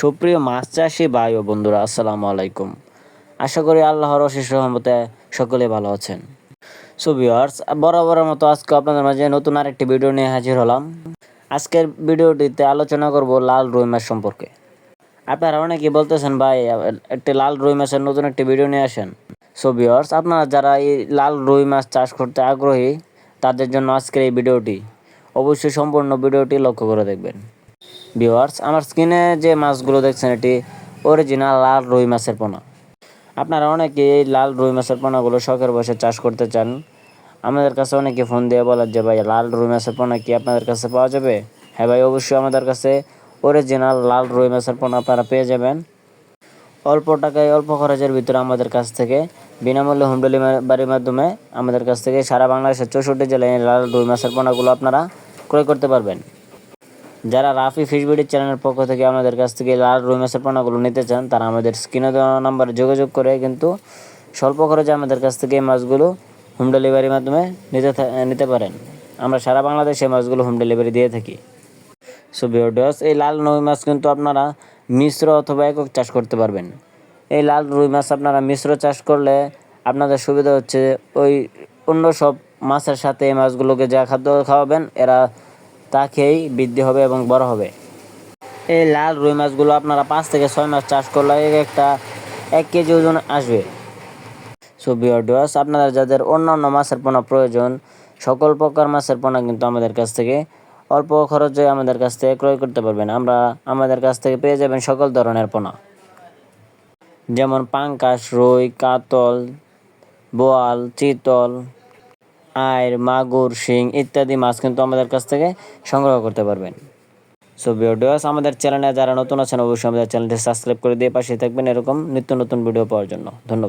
সুপ্রিয় মাছ চাষি ভাই ও বন্ধুরা, আসসালামু আলাইকুম। আশা করি আল্লাহর অশেষ রহমতে সকলে ভালো আছেন। সো ভিউয়ার্স বরাবরের মতো আজকে আপনাদের মাঝে নতুন আরেকটি ভিডিও নিয়ে হাজির হলাম। আজকের ভিডিওটিতে আলোচনা করব লাল রুই মাছ সম্পর্কে। আপনারা অনেকেই বলতেছেন, ভাই, একটি লাল রুই মাছের নতুন একটি ভিডিও নিয়ে আসেন। সো ভিউয়ার্স আপনারা যারা এই লাল রুই মাছ চাষ করতে আগ্রহী, তাদের জন্য আজকের এই ভিডিওটি অবশ্যই সম্পূর্ণ ভিডিওটি লক্ষ্য করে দেখবেন। ভিউয়ার্স আমার স্ক্রিনে যে মাছগুলো দেখছেন, এটি অরিজিনাল লাল রুই মাছের পোনা। আপনারা অনেকে এই লাল রুই মাছের পোনাগুলো শখের বসে চাষ করতে চান। আমাদের কাছে অনেকে ফোন দিয়ে বলার যে, ভাই, লাল রুই মাছের পোনা কি আপনাদের কাছে পাওয়া যাবে? হ্যাঁ ভাই, অবশ্যই আমাদের কাছে অরিজিনাল লাল রুই মাছের পোনা আপনারা পেয়ে যাবেন। অল্প টাকায়, অল্প খরচের ভিতরে আমাদের কাছ থেকে, বিনামূল্যে হোম ডেলিভারির মাধ্যমে আমাদের কাছ থেকে সারা বাংলাদেশের চৌষট্টি জেলায় লাল রুই মাছের পোনাগুলো আপনারা ক্রয় করতে পারবেন। যারা রাফি ফিশবিডির চ্যানেলের পক্ষ থেকে আমাদের কাছ থেকে লাল রুই মাছের পোনাগুলো নিতে চান, তারা আমাদের স্ক্রিনে দেওয়া নাম্বারে যোগাযোগ করে কিন্তু স্বল্প খরচে আমাদের কাছ থেকে এই মাছগুলো হোম ডেলিভারির মাধ্যমে নিতে নিতে পারেন। আমরা সারা বাংলাদেশে মাছগুলো হোম ডেলিভারি দিয়ে থাকি। সো ভিওডিওস এই লাল রুই মাছ কিন্তু আপনারা মিশ্র অথবা একক চাষ করতে পারবেন। এই লাল রুই মাছ আপনারা মিশ্র চাষ করলে আপনাদের সুবিধা হচ্ছে ওই অন্য সব মাছের সাথে এই মাছগুলোকে যা খাদ্য খাওয়াবেন, এরা তা খেয়েই বৃদ্ধি হবে এবং বড় হবে। এই লাল রুই মাছগুলো আপনারা পাঁচ থেকে ছয় মাস চাষ করলে এক একটা এক কেজি ওজন আসবে। সো আপনারা যাদের অন্যান্য মাছের পোনা প্রয়োজন, সকল প্রকার মাছের পোনা কিন্তু আমাদের কাছ থেকে অল্প খরচে আমাদের কাছ থেকে ক্রয় করতে পারবেন। আমরা আমাদের কাছ থেকে পেয়ে যাবেন সকল ধরনের পোনা। যেমন পাঙ্কাশ, রুই, কাতল, বোয়াল, চিতল আইর, মাগুর, শিং ইত্যাদি মাছ কিন্তু আমাদের কাছ থেকে সংগ্রহ করতে পারবেন। সো ভিডিওস আমাদের চ্যানেলে যারা নতুন আছেন, অবশ্যই আমাদের চ্যানেলটি সাবস্ক্রাইব করে দিয়ে পাশে থাকবেন। এরকম নিত্য নতুন ভিডিও পাওয়ার জন্য। ধন্যবাদ।